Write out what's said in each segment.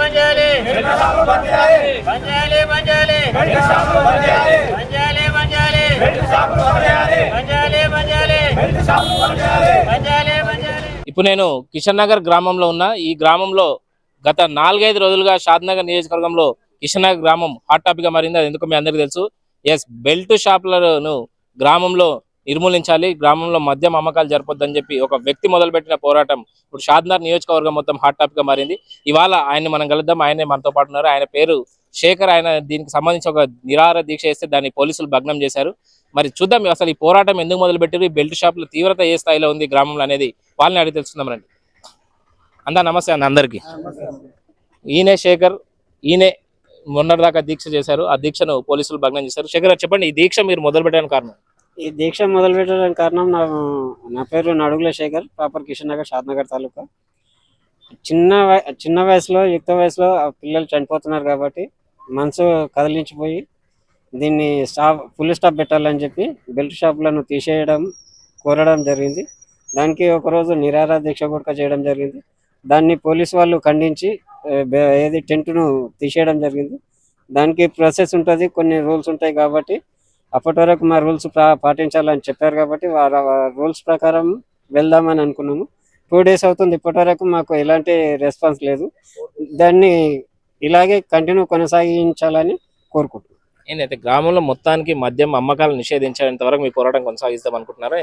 పంచాలి పంచాలి పంచాలి పంచాలి పంచాలి పంచాలి పంచాలి పంచాలి పంచాలి ఇప్పుడు నేను కిషన్ నగర్ గ్రామంలో ఉన్నా. ఈ గ్రామంలో గత నాలుగైదు రోజులుగా షాద్ నగర్ నియోజకవర్గంలో కిషన్ నగర్ గ్రామం హాట్ టాపిక్గా మారింది. అది ఎందుకు మీ అందరికీ తెలుసు. ఎస్ బెల్ట్ షాపులను గ్రామంలో నిర్మూలించాలి. గ్రామంలో మద్యం అమ్మకాలు జరపొద్దని చెప్పి ఒక వ్యక్తి మొదలుపెట్టిన పోరాటం ఇప్పుడు షాద్నార్ నియోజకవర్గం మొత్తం హాట్ టాపిక్గా మారింది. ఇవాళ ఆయన్ని మనం కలుద్దాం. ఆయనే మనతో పాటు ఉన్నారు. ఆయన పేరు శేఖర్. ఆయన దీనికి సంబంధించి ఒక నిరాహార దీక్ష చేస్తే దాన్ని పోలీసులు భగ్నం చేశారు. మరి చూద్దాం అసలు ఈ పోరాటం ఎందుకు మొదలుపెట్టారు ఈ బెల్ట్ షాపుల తీవ్రత ఏ స్థాయిలో ఉంది గ్రామంలో అనేది వాళ్ళని అడిగి తెలుసుకుందాం రండి. అందా నమస్తే అన్న అందరికీ. ఈయనే శేఖర్ ఈయనే మొన్నటిదాకా దీక్ష చేశారు. ఆ దీక్షను పోలీసులు భగ్నం చేశారు. శేఖర్ చెప్పండి ఈ దీక్ష మీరు మొదలు పెట్టడానికి కారణం? ఈ దీక్ష మొదలు పెట్టడానికి కారణం నా నా పేరు నడుగుల శేఖర్ ప్రాపర్ కిషన్ నగర్ షాద్నగర్ తాలూకా. చిన్న చిన్న వయసులో యుక్త వయసులో ఆ పిల్లలు చనిపోతున్నారు కాబట్టి మనసు కదిలించిపోయి దీన్ని స్టాప్ ఫుల్ స్టాప్ పెట్టాలని చెప్పి బెల్ట్ షాప్లను తీసేయడం కోరడం జరిగింది. దానికి ఒకరోజు నిరాహార దీక్ష కూడా చేయడం జరిగింది. దాన్ని పోలీస్ వాళ్ళు ఖండించి ఏది టెంట్ను తీసేయడం జరిగింది. దానికి ప్రాసెస్ ఉంటుంది కొన్ని రూల్స్ ఉంటాయి కాబట్టి అప్పటి వరకు మా రూల్స్ పాటించాలని చెప్పారు కాబట్టి రూల్స్ ప్రకారం వెళ్దామని అనుకున్నాము. టూ డేస్ అవుతుంది ఇప్పటి వరకు మాకు ఎలాంటి రెస్పాన్స్ లేదు. దాన్ని ఇలాగే కంటిన్యూ కొనసాగించాలని కోరుకుంటున్నాం. ఏంటంటే గ్రామంలో మొత్తానికి మద్యం అమ్మకాలు నిషేధించేంత వరకు మీ పోరాటం కొనసాగిస్తాం అనుకుంటున్నారా?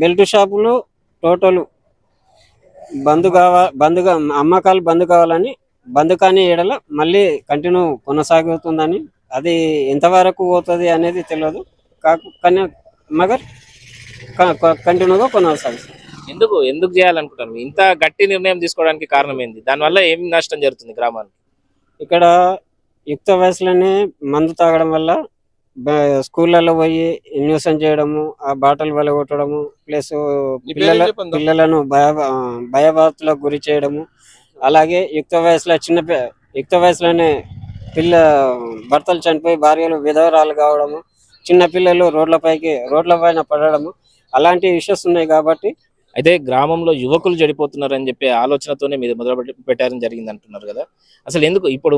బెల్ట్ షాపులు టోటల్ బంద్ కావా బంద్ అమ్మకాలు బంద్ కావాలని బంద్ కాని ఏడల మళ్ళీ కంటిన్యూ కొనసాగుతుందని అది ఎంతవరకు పోతుంది అనేది తెలియదు కాకు కానీ మగర్ కంటిన్యూగా కొనసాగుతుంది ఎందుకు? ఎందుకు చేయాలనుకుంటారు ఇంత గట్టి నిర్ణయం తీసుకోవడానికి కారణం ఏంది దానివల్ల ఏం నష్టం జరుగుతుంది గ్రామానికి? ఇక్కడ యుక్త వయసులోనే మందు తాగడం వల్ల బ- స్కూళ్ళలో పోయి న్యూసన్ చేయడము ఆ బాటలు వల్ల కొట్టడము ప్లస్ పిల్లల పిల్లలను భయ భయభాతులకు గురి చేయడము అలాగే యుక్త వయసులో చిన్న పి- యుక్త వయసులోనే పిల్ల భర్తలు చనిపోయి భార్యలు విధవరాలు కావడము చిన్న పిల్లలు రోడ్లపైకి రోడ్ల పైన పడడము అలాంటి ఇష్యూస్ ఉన్నాయి కాబట్టి అయితే గ్రామంలో యువకులు చెడిపోతున్నారని చెప్పే ఆలోచనతోనే మీరు మొదలు పెట్టి- పెట్టారని జరిగింది అంటున్నారు కదా. అసలు ఎందుకు ఇప్పుడు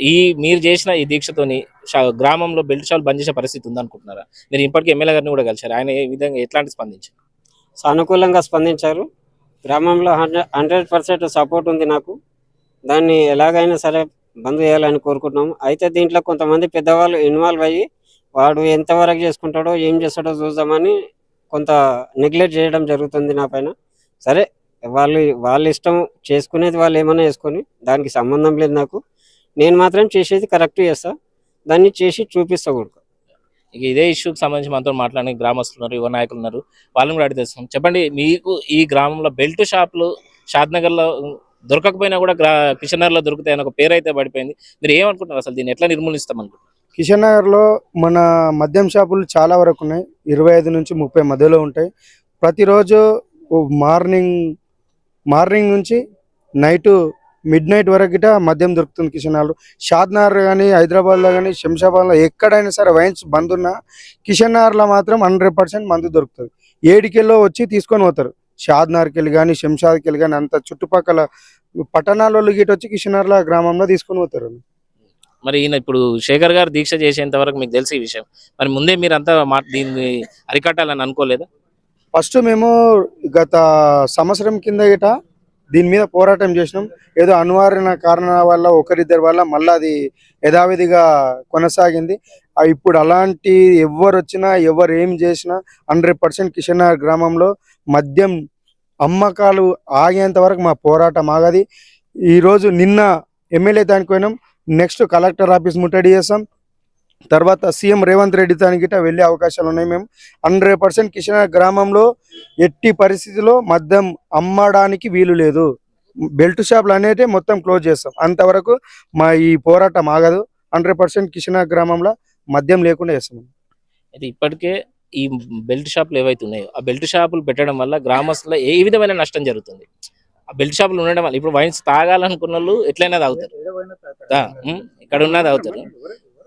ఈ మీరు చేసిన ఈ దీక్షతోని గ్రామంలో బెల్ట్ షాల్ బంద్ చేసే పరిస్థితి ఉందనుకుంటున్నారా? మీరు ఇప్పటికీ ఎమ్మెల్యే గారిని కూడా కలిశారు. ఆయన ఏ విధంగా ఎట్లాంటి స్పందించారు? సానుకూలంగా స్పందించారు. గ్రామంలో హండ్రెడ్ హండ్రెడ్ పర్సెంట్ సపోర్ట్ ఉంది నాకు. దాన్ని ఎలాగైనా సరే బంద్ చేయాలని కోరుకుంటున్నాము. అయితే దీంట్లో కొంతమంది పెద్దవాళ్ళు ఇన్వాల్వ్ అయ్యి వాడు ఎంతవరకు చేసుకుంటాడో ఏం చేస్తాడో చూద్దామని కొంత నెగ్లెక్ట్ చేయడం జరుగుతుంది నా పైన. సరే వాళ్ళు వాళ్ళ ఇష్టం చేసుకునేది వాళ్ళు ఏమైనా చేసుకొని దానికి సంబంధం లేదు నాకు. నేను మాత్రం చేసేది కరెక్ట్ చేస్తా. దాన్ని చేసి చూపిస్తా కూడా ఇక ఇదే ఇష్యూకి సంబంధించి మనతో మాట్లాడిన గ్రామస్తులు ఉన్నారు యువ నాయకులు ఉన్నారు. వాళ్ళని కూడా అడిగి తెలుసుకుందాం. చెప్పండి మీకు ఈ గ్రామంలో బెల్ట్ షాపులు షాద్నగర్లో దొరకకపోయినా కూడా కిషన్నగర్లో లో దొరుకుతాయని ఒక పేరు అయితే పడిపోయింది. మీరు ఏమనుకుంటున్నారు అసలు దీన్ని ఎట్లా నిర్మూలిస్తామనుకుంటున్నారు కిషన్ నగర్లో మన మద్యం షాపులు చాలా వరకు ఉన్నాయి. ఇరవై ఐదు నుంచి ముప్పై మధ్యలో ఉంటాయి. ప్రతిరోజు మార్నింగ్ మార్నింగ్ నుంచి నైట్ మిడ్ నైట్ వరకు గిట మద్యం దొరుకుతుంది కిషన్ నగర్లో షాద్నగర్ కానీ హైదరాబాద్లో కానీ శంషాబాద్లో ఎక్కడైనా సరే వైన్స్ బంద్ ఉన్నా కిషన్ నగర్లో మాత్రం హండ్రెడ్ పర్సెంట్ మందు దొరుకుతుంది. ఏడికెళ్ళో వచ్చి తీసుకొని పోతారు. షాద్నగర్కి వెళ్ళి కానీ శంషాద్కి వెళ్ళి కానీ అంత చుట్టుపక్కల పట్టణాలలో గిట వచ్చి కిషన్ నగర్ల గ్రామంలో తీసుకొని పోతారు. మరి ఈయన ఇప్పుడు శేఖర్ గారు దీక్ష చేసేంత వరకు మీకు తెలిసి ఈ విషయం. మరి ముందే మీరు అంతా దీన్ని అరికట్టాలని అనుకోలేదా? ఫస్ట్ మేము గత సంవత్సరం కింద గిట దీని మీద పోరాటం చేసినాం. ఏదో అనివార్య కారణాల వల్ల ఒకరిద్దరి వల్ల మళ్ళీ అది యథావిధిగా కొనసాగింది. ఇప్పుడు అలాంటి ఎవరు వచ్చినా ఎవరు ఏం చేసినా హండ్రెడ్ పర్సెంట్ కిషన్ నగర్ గ్రామంలో మద్యం అమ్మకాలు ఆగేంత వరకు మా పోరాటం ఆగది. ఈరోజు నిన్న ఎమ్మెల్యే దానికి పోయినాం. నెక్స్ట్ కలెక్టర్ ఆఫీస్ ముట్టడి చేస్తాం. తర్వాత సీఎం రేవంత్ రెడ్డి దానికి గిట్ట వెళ్ళే అవకాశాలు ఉన్నాయి. మేము హండ్రెడ్ పర్సెంట్ కిషన్ గ్రామంలో ఎట్టి పరిస్థితిలో మద్యం అమ్మడానికి వీలు లేదు. బెల్ట్ షాపులు అనేవి మొత్తం క్లోజ్ చేస్తాం. అంతవరకు మా ఈ పోరాటం ఆగదు. హండ్రెడ్ పర్సెంట్ కిషన్ గ్రామంలో మద్యం లేకుండా చేస్తాం. అయితే ఇప్పటికే ఈ బెల్ట్ షాపులు ఏవైతే ఉన్నాయో ఆ బెల్ట్ షాపులు పెట్టడం వల్ల గ్రామస్తుల ఏ విధమైన నష్టం జరుగుతుంది? ఆ బెల్ట్ షాపులు ఉండడం వల్ల ఇప్పుడు వైన్స్ తాగాలనుకున్న వాళ్ళు ఎట్లయినా తాగుతారు. ఇక్కడ ఉన్నా తాగుతారు.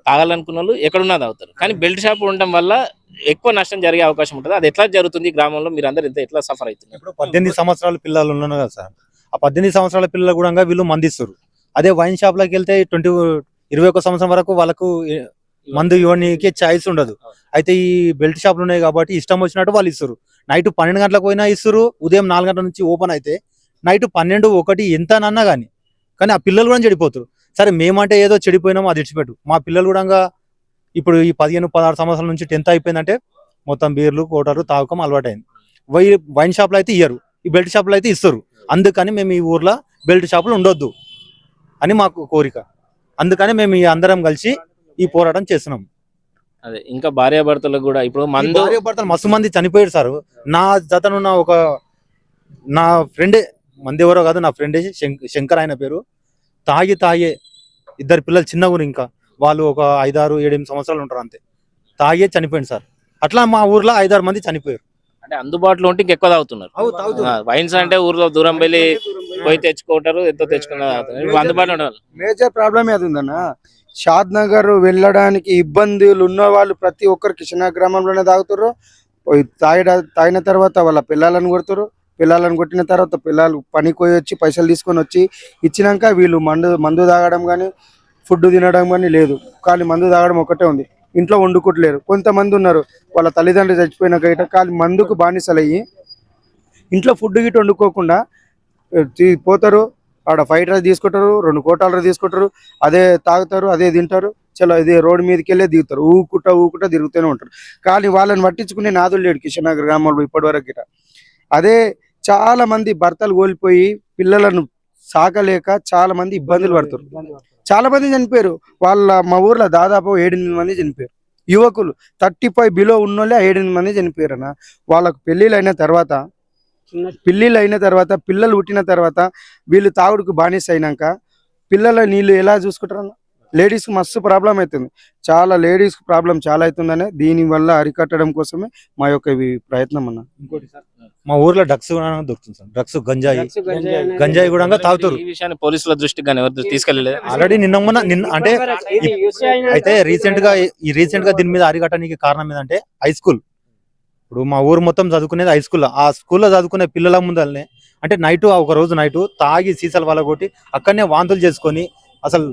తాగాలనుకున్న వాళ్ళు ఎక్కడున్నా తాగుతారు. కానీ బెల్ట్ షాప్ ఉండడం వల్ల ఎక్కువ నష్టం జరిగే అవకాశం ఉంటుంది. అది ఎట్లా జరుగుతుంది గ్రామంలో? మీరు అందరు ఎంత ఎట్లా సఫర్ అవుతున్నారు? ఇప్పుడు పద్దెనిమిది సంవత్సరాల పిల్లలు ఉన్నారు కదా సార్. ఆ పద్దెనిమిది సంవత్సరాల పిల్లలు కూడా వీళ్ళు మందిస్తారు. అదే వైన్ షాప్లోకి వెళ్తే ట్వంటీ ఇరవై ఒక సంవత్సరం వరకు వాళ్ళకు మందు ఇవ్వడానికి ఛాయిస్ ఉండదు. అయితే ఈ బెల్ట్ షాపులు ఉన్నాయి కాబట్టి ఇష్టం వచ్చినట్టు వాళ్ళు ఇస్తారు. నైట్ పన్నెండు గంటలకు పోయినా ఇస్తారు. ఉదయం నాలుగు గంటల నుంచి ఓపెన్ అయితే నైట్ పన్నెండు ఒకటి ఎంత అన్నా కానీ. కానీ ఆ పిల్లలు కూడా చెడిపోతారు. సరే మేమంటే ఏదో చెడిపోయినామో అది ఇడిచిపెట్టు మా పిల్లలు కూడా ఇప్పుడు ఈ పదిహేను పదహారు సంవత్సరాల నుంచి టెన్త్ అయిపోయిందంటే మొత్తం బీర్లు కోటరు తాగకం అలవాటైంది. వై వైన్ షాప్లో అయితే ఇయ్యరు. ఈ బెల్ట్ షాప్లో అయితే ఇస్తారు. అందుకని మేము ఈ ఊర్లో బెల్ట్ షాపులు ఉండొద్దు అని మాకు కోరిక. అందుకని మేము ఈ అందరం కలిసి ఈ పోరాటం చేస్తున్నాం. అదే ఇంకా భార్యాభర్తలకు కూడా ఇప్పుడు మందు భార్య భర్తలు మస్తు మంది చనిపోయారు సార్. నా జతనున్న ఒక నా ఫ్రెండే మంది ఎవరో కాదు నా ఫ్రెండే శంక్- శంకర్ ఆయన పేరు. తాగి తాగే ఇద్దరు పిల్లలు చిన్న ఊరు ఇంకా. వాళ్ళు ఒక ఐదారు ఏడెనిమిది సంవత్సరాలు ఉంటారు అంతే. తాగే చనిపోయింది సార్. అట్లా మా ఊర్లో ఐదారు మంది చనిపోయారు. అంటే అందుబాటులో ఉంటే ఇంకెక్కువ తాగుతున్నారు. వైన్స్ అంటే ఊర్లో దూరం వెళ్ళి పోయి తెచ్చుకుంటారు ఎంతో తెచ్చుకున్నారు అందుబాటులో ఉండాలి మేజర్ ప్రాబ్లమ్ అది ఉందన్న. షాద్ నగర్ వెళ్ళడానికి ఇబ్బందులు ఉన్న వాళ్ళు ప్రతి ఒక్కరు కిషనా గ్రామంలోనే తాగుతారు తాగిన తర్వాత వాళ్ళ పిల్లలను కొడుతారు పిల్లలను కొట్టిన తర్వాత పిల్లలు పనికి పోయి వచ్చి పైసలు తీసుకొని వచ్చి ఇచ్చినాక వీళ్ళు మందు మందు తాగడం కానీ ఫుడ్ తినడం కానీ లేదు. కానీ మందు తాగడం ఒకటే ఉంది. ఇంట్లో వండుకోవట్లేరు కొంతమంది ఉన్నారు. వాళ్ళ తల్లిదండ్రులు చచ్చిపోయినాక ఇట కానీ మందుకు బానిసలయ్యి ఇంట్లో ఫుడ్ గిట్ వండుకోకుండా పోతారు. ఆడ ఫైట్ రైస్ తీసుకుంటారు. రెండు కోటాలు తీసుకుంటారు. అదే తాగుతారు అదే తింటారు. చలో ఇదే రోడ్డు మీదకి వెళ్ళే దిగుతారు. ఊకుట ఊకుట తిరుగుతూనే ఉంటారు. కానీ వాళ్ళని పట్టించుకునే నాదులు లేడు కిషన్ నగర్ గ్రామంలో ఇప్పటివరకు గిట అదే చాలా మంది భర్తలు కోల్పోయి పిల్లలను సాకలేక చాలా మంది ఇబ్బందులు పడుతారు చాలా మంది చనిపోయారు. వాళ్ళ మా ఊర్లో దాదాపు ఏడెనిమిది మంది చనిపోయారు. యువకులు థర్టీ ఫైవ్ బిలో ఉన్నోళ్ళే ఏడెనిమిది మంది చనిపోయారు అన్న వాళ్ళకు పెళ్ళిళ్ళు అయిన తర్వాత చిన్న అయిన తర్వాత పిల్లలు పుట్టిన తర్వాత వీళ్ళు తాగుడుకు బానిస అయినాక పిల్లల నీళ్ళు ఎలా చూసుకుంటారు లేడీస్ మస్తు ప్రాబ్లం అవుతుంది చాలా లేడీస్ ప్రాబ్లం చాలా అవుతుందనే దీని వల్ల అరికట్టడం కోసమే మా యొక్క ఈ ప్రయత్నం అన్న. ఇంకోటి సార్ మా ఊర్లో డ్రగ్స్ కూడా దొరుకుతుంది సార్. డ్రగ్స్ గంజాయి డ్రగ్స్, గంజాయి కూడా తాగుతారు. ఈ విషయాన్ని పోలీసుల దృష్టికి కానీ ఎవరు తీసుకెళ్ళలేదు. ఆల్రెడీ నిన్న మొన్న నిన్న అంటే అయితే రీసెంట్గా ఈ రీసెంట్గా దీని మీద అరికట్టడానికి కారణం ఏంటంటే హై స్కూల్ ఇప్పుడు మా ఊరు మొత్తం చదువుకునేది హై స్కూల్ ఆ స్కూల్లో చదువుకునే పిల్లల ముందల్నే అంటే నైట్ ఒక రోజు నైట్ తాగి సీసాలు వాళ్ళ కొట్టి అక్కడనే వాంతులు చేసుకొని అసలు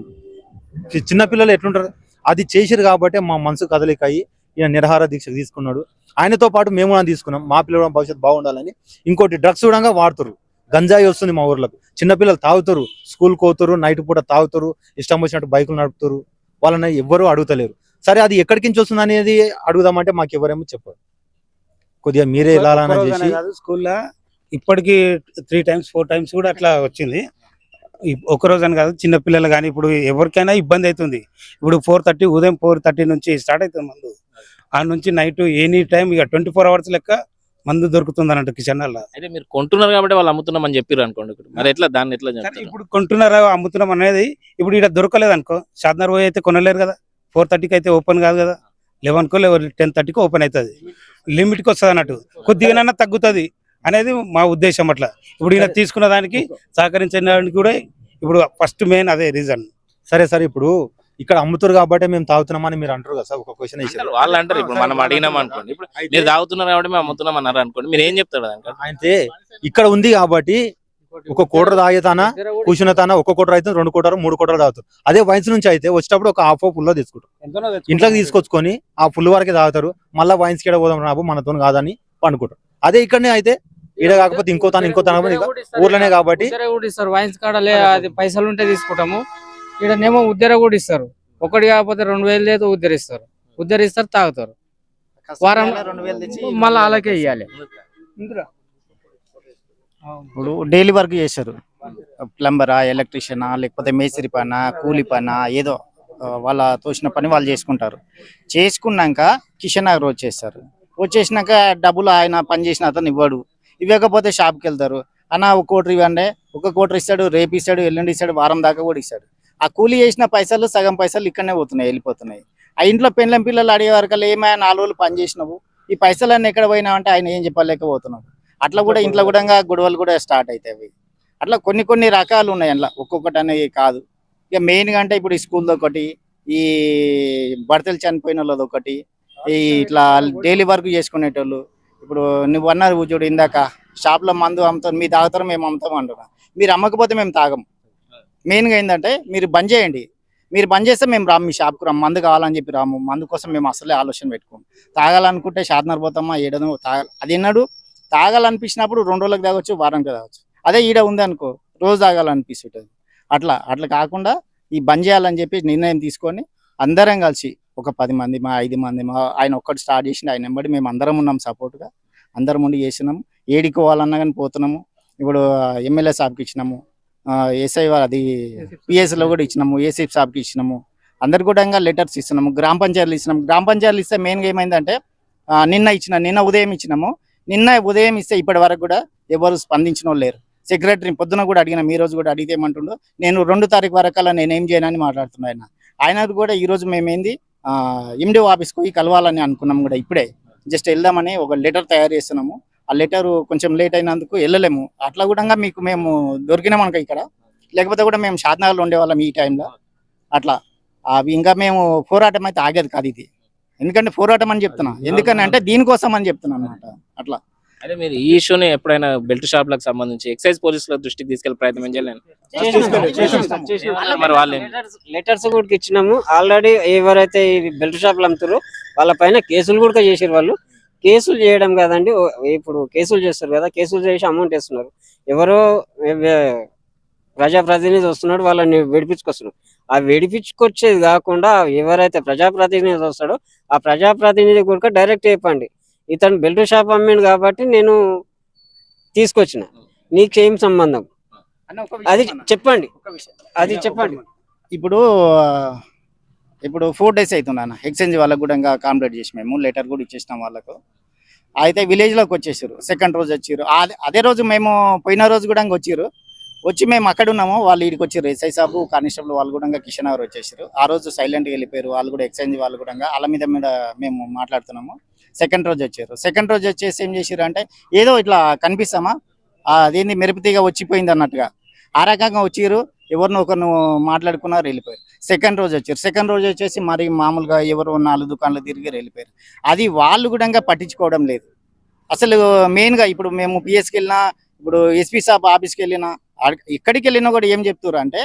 చి- చిన్న పిల్లలు ఎట్లుంటారు? అది చేసిరు కాబట్టి మా మనసు కదలిక అయ్యి ఈయన నిరహార దీక్ష తీసుకున్నాడు. ఆయనతో పాటు మేము కూడా తీసుకున్నాం. మా పిల్లల భవిష్యత్తు బాగుండాలని. ఇంకోటి డ్రగ్స్ కూడా వాడుతారు గంజాయి వస్తుంది మా ఊర్లకు. చిన్నపిల్లలు తాగుతారు స్కూల్ పోతారు నైట్ పూట తాగుతారు ఇష్టం వచ్చినట్టు బైకులు నడుపుతారు వాళ్ళని ఎవ్వరూ అడుగుతలేరు. సరే అది ఎక్కడికి నుంచి వస్తుంది అనేది అడుగుదామంటే మాకు ఎవరేమో చెప్పరు. కొద్దిగా మీరే రోజనే చేసి స్కూల్లో ఇప్పటికి త్రీ టైమ్స్ ఫోర్ టైమ్స్ కూడా అట్లా వచ్చింది. ఈ- ఒక రోజు అని కాదు చిన్న పిల్లలు కానీ ఇప్పుడు ఎవరికైనా ఇబ్బంది అవుతుంది. ఇప్పుడు ఫోర్ థర్టీ ఉదయం ఫోర్ థర్టీ నుంచి స్టార్ట్ అవుతుంది మందు. ఆ నుంచి నైట్ ఎనీ టైం ఇక ట్వంటీ ఫోర్ అవర్స్ లెక్క మందు దొరుకుతుంది అన్నట్టు కిచెన్ అయితే మీరు కొంటున్నారు కాబట్టి వాళ్ళు అమ్ముతున్నామని చెప్పారు అనుకోండి ఇప్పుడు. మరి ఎట్లా దాన్ని ఎట్లా ఇప్పుడు కొంటున్నారా అమ్ముతున్నాం అనేది ఇప్పుడు ఇక్కడ దొరకలేదు అనుకో షాద్నర్ పోయి అయితే కొనలేరు కదా. ఫోర్ థర్టీకి అయితే ఓపెన్ కాదు కదా. లెవెన్ కో లెవెన్ టెన్ థర్టీకి ఓపెన్ అవుతుంది. లిమిట్కి వస్తుంది అన్నట్టు. కొద్దిగానైనా తగ్గుతుంది అనేది మా ఉద్దేశం అట్లా. ఇప్పుడు ఈయన తీసుకున్న దానికి సహకరించడానికి కూడా ఇప్పుడు ఫస్ట్ మెయిన్ అదే రీజన్ సరే సరే ఇప్పుడు ఇక్కడ అమ్ముతారు కాబట్టి మేము తాగుతున్నామని మీరు అంటారు కదా సార్ ఒక క్వశ్చన్ అంటారు, వాళ్ళు అంటారు ఇప్పుడు మనం అడిగినాం అనుకోండి. ఇప్పుడు మీరు తాగుతున్నారు కాబట్టి మేము అమ్ముతున్నాం అన్నారు అనుకోండి. మీరు ఏం చెప్తారు అయితే ఇక్కడ ఉంది కాబట్టి ఒక కోటర్ తాగేతానా కూర్చున్న తానా ఒక కోటర్ అయితే రెండు కోటరు మూడు కోటలు తాగుతారు. అదే వైన్స్ నుంచి అయితే వచ్చేటప్పుడు ఒక హాఫ్ ఫుల్లో తీసుకుంటారు. ఇంట్లోకి తీసుకొచ్చుకొని ఆ ఫుల్ వరకే తాగుతారు. మళ్ళీ వైన్స్ కిడ పోదాం రాబు మనతో కాదని పండుకుంటారు. అదే ఇక్కడనే అయితే ఈడ కాకపోతే ఇంకో తాను ఇంకో తాను ఊర్లోనే కాబట్టి. కూడా ఇస్తారు. వైన్స్ కాడ అది పైసలు ఉంటే తీసుకుంటాము. ఈడనేమో ఉద్దర కూడా ఇస్తారు. ఒకటి కాకపోతే రెండు వేలు లేదు ఉద్దరిస్తారు. ఉద్దరిస్తారు తాగుతారు. వారం మళ్ళీ అలాగే ఇవ్వాలి ఇప్పుడు డైలీ వర్క్ చేశారు. ప్లంబరా ఎలక్ట్రీషియనా లేకపోతే మేస్త్రి పనా కూలి పనా ఏదో వాళ్ళ తోచిన పని వాళ్ళు చేసుకుంటారు. చేసుకున్నాక కిషన్ నగర్ వచ్చేస్తారు. వచ్చేసినాక డబ్బులు ఆయన పని చేసిన అతను ఇవ్వడు. ఇవ్వకపోతే షాప్కి వెళ్తారు. అన్న ఒక కోటి ఇవ్వండి ఒక కోటి ఇస్తాడు రేపు ఇస్తాడు ఎల్లుండి ఇస్తాడు వారం దాకా కూడా ఇస్తాడు. ఆ కూలి చేసిన పైసలు సగం పైసలు ఇక్కడనే పోతున్నాయి వెళ్ళిపోతున్నాయి. ఆ ఇంట్లో పెళ్ళం పిల్లలు అడిగే వరకు ఏమైనా నాలుగు రోజులు పని చేసినావు? ఈ పైసలన్నీ ఎక్కడ పోయినావు అంటే ఆయన ఏం చెప్పలేకపోతున్నావు. అట్లా కూడా ఇంట్లో కూడా గొడవలు కూడా స్టార్ట్ అవుతాయి అట్లా కొన్ని కొన్ని రకాలు ఉన్నాయి అందులో. ఒక్కొక్కటి అనేది కాదు. ఇక మెయిన్గా అంటే ఇప్పుడు ఈ స్కూల్ది ఒకటి ఈ భర్తలు చనిపోయిన వాళ్ళది ఒకటి ఈ ఇట్లా డైలీ వర్క్ చేసుకునేటోళ్ళు ఇప్పుడు నువ్వు అన్నారు చూడు ఇందాక షాప్లో మందు అమ్ముతాం మీ తాగుతారు మేము అమ్ముతాం అంటున్నా. మీరు అమ్మకపోతే మేము తాగం. మెయిన్గా ఏంటంటే మీరు బంద్ చేయండి. మీరు బంద్ చేస్తే మేము రాము మీ షాప్కి రాము మందు కావాలని చెప్పి రాము. మందు కోసం మేము అసలే ఆలోచన పెట్టుకోము. తాగాలనుకుంటే షాద్నర్ పోతామా ఏడనో తాగ అది ఎన్నాడు తాగాలనిపించినప్పుడు రెండు రోజులకు తాగొచ్చు వారానికి తాగొచ్చు. అదే ఈడ ఉందనుకో రోజు తాగాలనిపిస్తుంటుంది. అట్లా అట్లా కాకుండా ఈ బంద్ చేయాలని చెప్పి నిర్ణయం తీసుకొని అందరం కలిసి ఒక పది మంది మా ఐదు మంది మా ఆయన ఒక్కటి స్టార్ట్ చేసిండు ఆయన వెంబడి మేము అందరం ఉన్నాం సపోర్ట్గా అందరం ఉండి చేసినాము. ఏడికి పోవాలన్నా కానీ పోతున్నాము. ఇప్పుడు ఎమ్మెల్యే సాబ్కి ఇచ్చినాము. ఎస్ఐ అది పిఎస్లో కూడా ఇచ్చినాము. ఏసీ సాబ్కి ఇచ్చినాము. అందరు కూడా ఇంకా లెటర్స్ ఇస్తున్నాము. గ్రామ పంచాయతీలు ఇస్తున్నాము గ్రామ పంచాయతీలు ఇస్తే మెయిన్గా ఏమైందంటే నిన్న ఇచ్చిన నిన్న ఉదయం ఇచ్చినాము. నిన్న ఉదయం ఇస్తే ఇప్పటి వరకు కూడా ఎవరు స్పందించిన లేరు. సెక్రటరీ పొద్దున కూడా అడిగిన ఈ రోజు కూడా అడిగితే ఏమంటుండో నేను రెండు తారీఖు వరకు అలా నేను ఏం చేయనని మాట్లాడుతున్నా ఆయన. ఆయన కూడా ఈ రోజు మేమేంది ఎండిఓ ఆఫీస్కు పోయి కలవాలని అనుకున్నాం కూడా ఇప్పుడే. జస్ట్ వెళ్దామని ఒక లెటర్ తయారు చేస్తున్నాము. ఆ లెటర్ కొంచెం లేట్ అయినందుకు వెళ్ళలేము. అట్లా కూడా మీకు మేము దొరికినాం అనుకో ఇక్కడ. లేకపోతే కూడా మేము షాద్నగర్లో ఉండేవాళ్ళం ఈ టైంలో అట్లా. అవి ఇంకా మేము పోరాటం అయితే ఆగేది కాదు ఇది. ఎందుకంటే పోరాటం అని చెప్తున్నా. ఎందుకని అంటే దీనికోసం అని చెప్తున్నా అనమాట అట్లా. అయితే మీరు ఈ ఇష్యూని ఎప్పుడైనా బెల్ట్ షాప్లకు సంబంధించి ఎక్సైజ్ పోలీసుల దృష్టికి తీసుకెళ్ళే ప్రయత్నం ఏం చేయలేదు? మరి వాళ్ళు లెటర్స్ కూడా ఇచ్చినాము. ఆల్రెడీ ఎవరైతే ఈ బెల్ట్ షాపులు అమ్ముతారో వాళ్ళ పైన కేసులు కూడా చేసారు వాళ్ళు. కేసులు చేయడం కాదండి. ఇప్పుడు కేసులు చేస్తారు కదా కేసులు చేసి అమౌంట్ వేస్తున్నారు. ఎవరో ఎవ- ప్రజాప్రతినిధి వస్తున్నాడు వాళ్ళని విడిపించుకొస్తున్నాడు ఆ విడిపించుకొచ్చేది కాకుండా ఎవరైతే ప్రజాప్రతినిధి వస్తాడో ఆ ప్రజాప్రతినిధి కూడా డైరెక్ట్ చెప్పండి. ఇతను బెల్ట్ షాప్ అమ్మిండు కాబట్టి నేను తీసుకొచ్చిన. నీకు ఏం సంబంధం? అది చెప్పండి. అది చెప్పండి. ఇప్పుడు ఇప్పుడు ఫోర్ డేస్ అవుతుంది అన్న. ఎక్స్చేంజ్ వాళ్ళకు కూడా ఇంకా కాంప్లీట్ చేసి మేము. లెటర్ కూడా ఇచ్చేసినాం వాళ్ళకు. అయితే village లోకి వచ్చేసారు సెకండ్ రోజు వచ్చారు అదే రోజు మేము పోయిన రోజు కూడా ఇంకా వచ్చారు వచ్చి మేము అక్కడ ఉన్నాము. వాళ్ళు ఇక్కడికి వచ్చారు ఎస్ఐ సాబు కానిస్టేబుల్ వాళ్ళు కూడా ఇంకా కిషన్ నగర్ వచ్చేసారు ఆ రోజు సైలెంట్గా వెళ్ళిపోయారు. వాళ్ళు కూడా ఎక్స్చేంజ్ వాళ్ళు కూడా ఇంకా వాళ్ళ మీద మీద మేము మాట్లాడుతున్నాము. సెకండ్ రోజు వచ్చారు. సెకండ్ రోజు వచ్చేసి ఏం చేసారు అంటే ఏదో ఇట్లా కనిపిస్తామా? అదేంది మెరుపుతీగా వచ్చిపోయింది అన్నట్టుగా. ఆ రకంగా వచ్చిర్రు. ఎవరినో ఒకరిని మాట్లాడుకున్నారు వెళ్ళిపోయారు. సెకండ్ రోజు వచ్చారు. సెకండ్ రోజు వచ్చేసి మరి మామూలుగా ఎవరు నాలుగు దుకాణాలు తిరిగి వెళ్ళిపోయారు. అది వాళ్ళు కూడా పట్టించుకోవడం లేదు. అసలు మెయిన్గా ఇప్పుడు మేము పిఎస్కి వెళ్ళినా ఇప్పుడు ఎస్పీ సాబ్ ఆఫీస్కి వెళ్ళినా ఎక్కడికి వెళ్ళినా కూడా ఏం చెప్తారు అంటే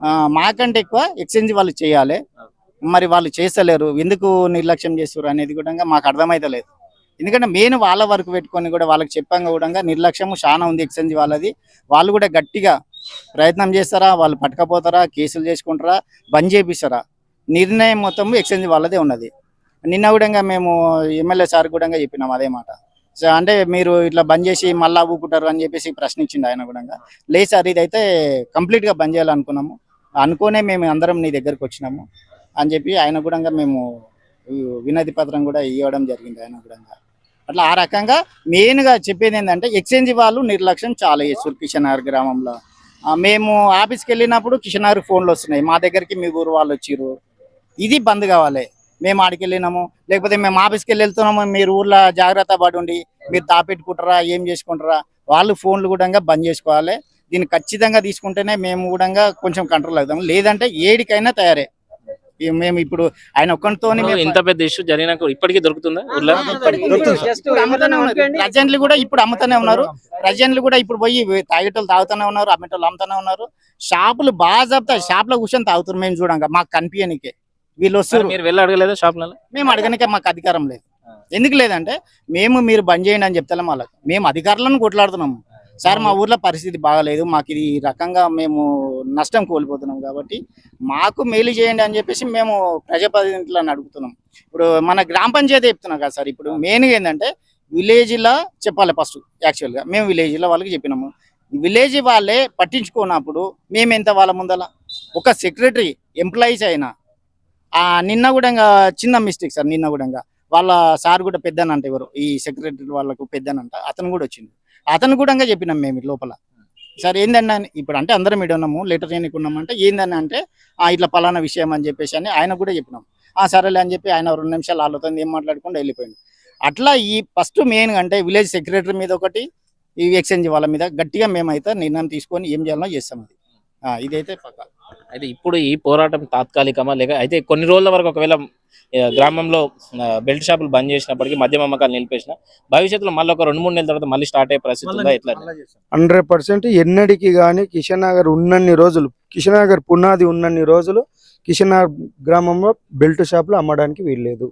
ఆ, మాకంటే ఎక్కువ ఎక్స్చేంజ్ వాళ్ళు చేయాలి. మరి వాళ్ళు చేస్తలేరు ఎందుకు నిర్లక్ష్యం చేస్తారు అనేది కూడా మాకు అర్థమైతే లేదు. ఎందుకంటే మెయిన్ వాళ్ళ వరకు పెట్టుకొని కూడా వాళ్ళకి చెప్పాం కూడా నిర్లక్ష్యం చాలా ఉంది ఎక్స్చేంజ్ వాళ్ళది. వాళ్ళు కూడా గట్టిగా ప్రయత్నం చేస్తారా వాళ్ళు పట్టుకపోతారా కేసులు చేసుకుంటారా బంద్ చేపిస్తారా? నిర్ణయం మొత్తం ఎక్స్చేంజ్ వాళ్ళదే ఉన్నది. నిన్న కూడా మేము ఎమ్మెల్యే సార్ కూడా చెప్పినాం అదే మాట. సో అంటే మీరు ఇట్లా బంద్ చేసి మళ్ళా ఊపుకుంటారు అని చెప్పేసి ప్రశ్నించిండు ఆయన కూడా లేదు సార్ ఇదైతే కంప్లీట్గా బంద్ చేయాలనుకున్నాము. అనుకోనే మేము అందరం నీ దగ్గరకు వచ్చినాము. అని చెప్పి ఆయన కూడా మేము వినతి పత్రం కూడా ఇవ్వడం జరిగింది ఆయన కూడా అట్లా ఆ రకంగా మెయిన్గా చెప్పేది ఏంటంటే ఎక్స్చేంజ్ వాళ్ళు నిర్లక్ష్యం చాలా చేస్తారు కిషనగర్ గ్రామంలో. మేము ఆఫీస్కి వెళ్ళినప్పుడు కిషనగర్ ఫోన్లు వస్తున్నాయి. మా దగ్గరికి మీ ఊరు వాళ్ళు వచ్చిర్రు. ఇది బంద్ కావాలి. మేము ఆడికి వెళ్ళినాము. లేకపోతే మేము ఆఫీస్కి వెళ్ళి వెళ్తున్నాము. మీరు ఊర్లో జాగ్రత్త పడి ఉండి మీరు దాపెట్టుకుంటారా? ఏం చేసుకుంటారా? వాళ్ళు ఫోన్లు కూడా బంద్ చేసుకోవాలి. దీన్ని ఖచ్చితంగా తీసుకుంటేనే మేము కూడా కొంచెం కంట్రోల్ అవుతాము. లేదంటే ఏడికైనా తయారే. మేము ఇప్పుడు ఆయన ఒక్కరితో ఇంత పెద్ద ఇష్యూ జరిగినాక ఇప్పటికీ దొరుకుతుందా ప్రజెంట్లు కూడా ఇప్పుడు అమ్ముతూనే ఉన్నారు. ప్రజెంట్లు కూడా ఇప్పుడు పోయి తాగేటోళ్ళు తాగుతూనే ఉన్నారు అమ్మేటోళ్ళు అమ్ముతూనే ఉన్నారు. షాపులు బాగా చెప్తాయి. షాప్లో కూర్చొని తాగుతారు మేము చూడంగా. మాకు కనిపించనికే వీళ్ళు వస్తారు మీరు వెళ్ళి అడగలేదా షాప్లలో? మేము అడగనికే మాకు అధికారం లేదు. ఎందుకు లేదంటే మేము మీరు బంద్ చేయండి అని చెప్తాం వాళ్ళకి మేము అధికారులను కొట్లాడుతున్నాము. సార్ మా ఊర్లో పరిస్థితి బాగాలేదు. మాకు ఇది రకంగా మేము నష్టం కోల్పోతున్నాం కాబట్టి మాకు మేలు చేయండి అని చెప్పేసి మేము ప్రజాప్రతినిధులను అడుగుతున్నాం. ఇప్పుడు మన గ్రామ పంచాయతీ చెప్తున్నాం కదా సార్ ఇప్పుడు మెయిన్గా ఏంటంటే విలేజ్లో చెప్పాలి ఫస్ట్ యాక్చువల్గా. మేము విలేజ్లో వాళ్ళకి చెప్పినాము. విలేజ్ వాళ్ళే పట్టించుకున్నప్పుడు మేము ఎంత వాళ్ళ ముందల? ఒక సెక్రటరీ ఎంప్లాయీస్ అయినా. ఆ నిన్న కూడా చిన్న మిస్టేక్ సార్ నిన్న కూడా వాళ్ళ సార్ కూడా పెద్దనంట ఎవరు ఈ సెక్రటరీ వాళ్ళకు పెద్దనంట. అతను కూడా వచ్చింది అతను కూడా చెప్పినాం మేము లోపల. సార్ ఏందన్నా ఇప్పుడు అంటే అందరం ఇడ ఉన్నాము లెటర్ చేయడానికి ఉన్నామంటే ఏందని అంటే ఆ ఇట్లా పలానా విషయం అని చెప్పేసి అని ఆయన కూడా చెప్పినాం. ఆ సరేలే అని చెప్పి ఆయన రెండు నిమిషాలు వాళ్ళతో ఏం మాట్లాడుకుంటూ వెళ్ళిపోయింది అట్లా ఈ ఫస్ట్ మెయిన్ అంటే విలేజ్ సెక్రటరీ మీద ఒకటి ఈ ఎక్స్చేంజ్ వాళ్ళ మీద గట్టిగా మేమైతే నిర్ణయం తీసుకొని ఏం చేయాలో చేస్తాం అది. ఇదైతే పక్క. అయితే ఇప్పుడు ఈ పోరాటం తాత్కాలికమా? లేక అయితే కొన్ని రోజుల వరకు ఒకవేళ గ్రామంలో బెల్ట్ షాపులు బంద్ చేసినప్పటికీ మద్యం అమ్మకాలు నిలిపేసిన భవిష్యత్తులో మళ్ళీ ఒక రెండు మూడు నెలల తర్వాత మళ్ళీ స్టార్ట్ అయ్యే పరిస్థితి ఉందా? ఎట్లా? హండ్రెడ్ పర్సెంట్ ఎన్నటికి కానీ కిషన్ నగర్ ఉన్నన్ని రోజులు కిషన్ నగర్ పునాది ఉన్నన్ని రోజులు కిషన్ నగర్ గ్రామంలో బెల్ట్ షాపులు అమ్మడానికి వీల్లేదు.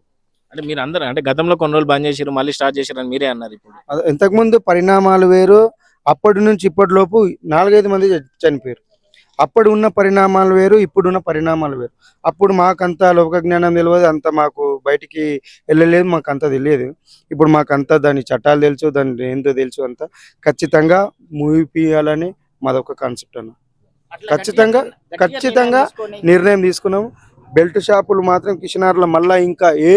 అంటే మీరు అందరూ అంటే గతంలో కొన్ని రోజులు బంద్ చేసిరు మళ్ళీ స్టార్ట్ చేసిరు అని మీరే అన్నారు ఇప్పుడు. ఇంతకుముందు పరిణామాలు వేరు అప్పటి నుంచి ఇప్పటిలోపు నాలుగైదు మంది చనిపోయారు. అప్పుడు ఉన్న పరిణామాలు వేరు ఇప్పుడున్న పరిణామాలు వేరు. అప్పుడు మాకంత లోక జ్ఞానం తెలియదు అంత మాకు బయటికి వెళ్ళలేదు మాకు అంత తెలియదు. ఇప్పుడు మాకు అంతా దాని చట్టాలు తెలుసు దాని ఏందో తెలుసు అంత. ఖచ్చితంగా మూవీపియాలని మాదొక కాన్సెప్ట్ అన్న. ఖచ్చితంగా ఖచ్చితంగా నిర్ణయం తీసుకున్నాము. బెల్ట్ షాపులు మాత్రం కిషనార్లో మళ్ళా ఇంకా ఏ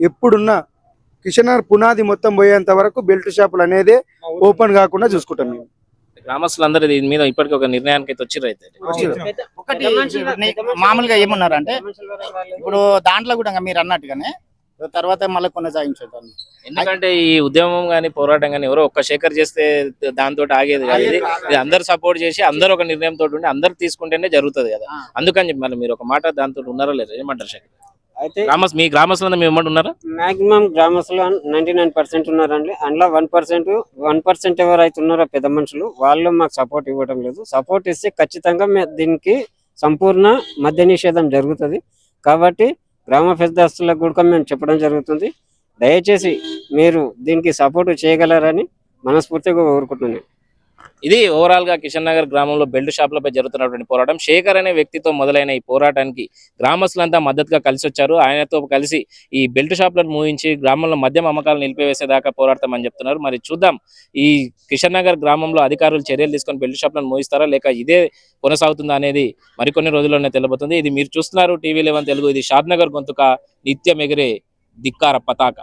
ఎప్పుడున్నా కిషనార్ పునాది మొత్తం పోయేంత వరకు బెల్ట్ షాపులు అనేది ఓపెన్ కాకుండా చూసుకుంటాం మేము. గ్రామస్తులందరూ దీని మీద ఇప్పటికీ ఒక నిర్ణయానికి అయితే వచ్చిర్రు అయితే. ఒకటి మామూలుగా ఏమన్నారంటే ఇప్పుడు దాంట్లో కూడా మీరు అన్నట్టుగానే తర్వాత మళ్ళీ కొనసాగించారు ఎందుకంటే ఈ ఉద్యమం గానీ పోరాటం గానీ ఎవరో ఒక్క శేఖర్ చేస్తే దాంతో ఆగేది కాదు. ఇది ఇది అందరు సపోర్ట్ చేసి అందరు ఒక నిర్ణయం తోటి ఉండి అందరు తీసుకుంటేనే జరుగుతుంది కదా. అందుకని చెప్పి మళ్ళీ మీరు ఒక మాట దాంతో ఉన్నారా లేదా ఏమంటారు శేఖర్? అయితే గ్రామస్ మీ గ్రామస్తులందరూ మేము ఏమంటున్నారా ఉన్నారా? మాక్సిమం గ్రామస్తులు నైన్టీ నైన్ పర్సెంట్ ఉన్నారండి. అందులో వన్ పర్సెంట్ వన్ పర్సెంట్ ఎవరైతే ఉన్నారో పెద్ద మనుషులు వాళ్ళు మాకు సపోర్ట్ ఇవ్వడం లేదు. సపోర్ట్ ఇస్తే ఖచ్చితంగా మే- దీనికి సంపూర్ణ మద్య నిషేధం జరుగుతుంది. కాబట్టి గ్రామ పెద్దస్తులకు కూడా మేము చెప్పడం జరుగుతుంది. దయచేసి మీరు దీనికి సపోర్ట్ చేయగలరని మనస్ఫూర్తిగా కోరుకుంటున్నాను. ఇది ఓవరాల్గా కిషన్ నగర్ గ్రామంలో బెల్ట్ షాపులపై జరుగుతున్నటువంటి పోరాటం. శేఖర్ అనే వ్యక్తితో మొదలైన ఈ పోరాటానికి గ్రామస్తులంతా మద్దతుగా కలిసి వచ్చారు ఆయనతో కలిసి ఈ బెల్ట్ షాపులను మూయించి గ్రామంలో మద్యం అమ్మకాలు నిలిపివేసేదాకా పోరాడతామని చెప్తున్నారు. మరి చూద్దాం ఈ కిషన్ నగర్ గ్రామంలో అధికారులు చర్యలు తీసుకొని బెల్ట్ షాపులను మూయిస్తారా? లేక ఇదే కొనసాగుతుందా అనేది మరికొన్ని రోజుల్లోనే తెలియబోతుంది ఇది మీరు చూస్తున్నారు టీవీ లెవెన్ తెలుగు. ఇది షాద్ నగర్ గొంతుక నిత్యం ఎగిరే ధిక్కార పతాక.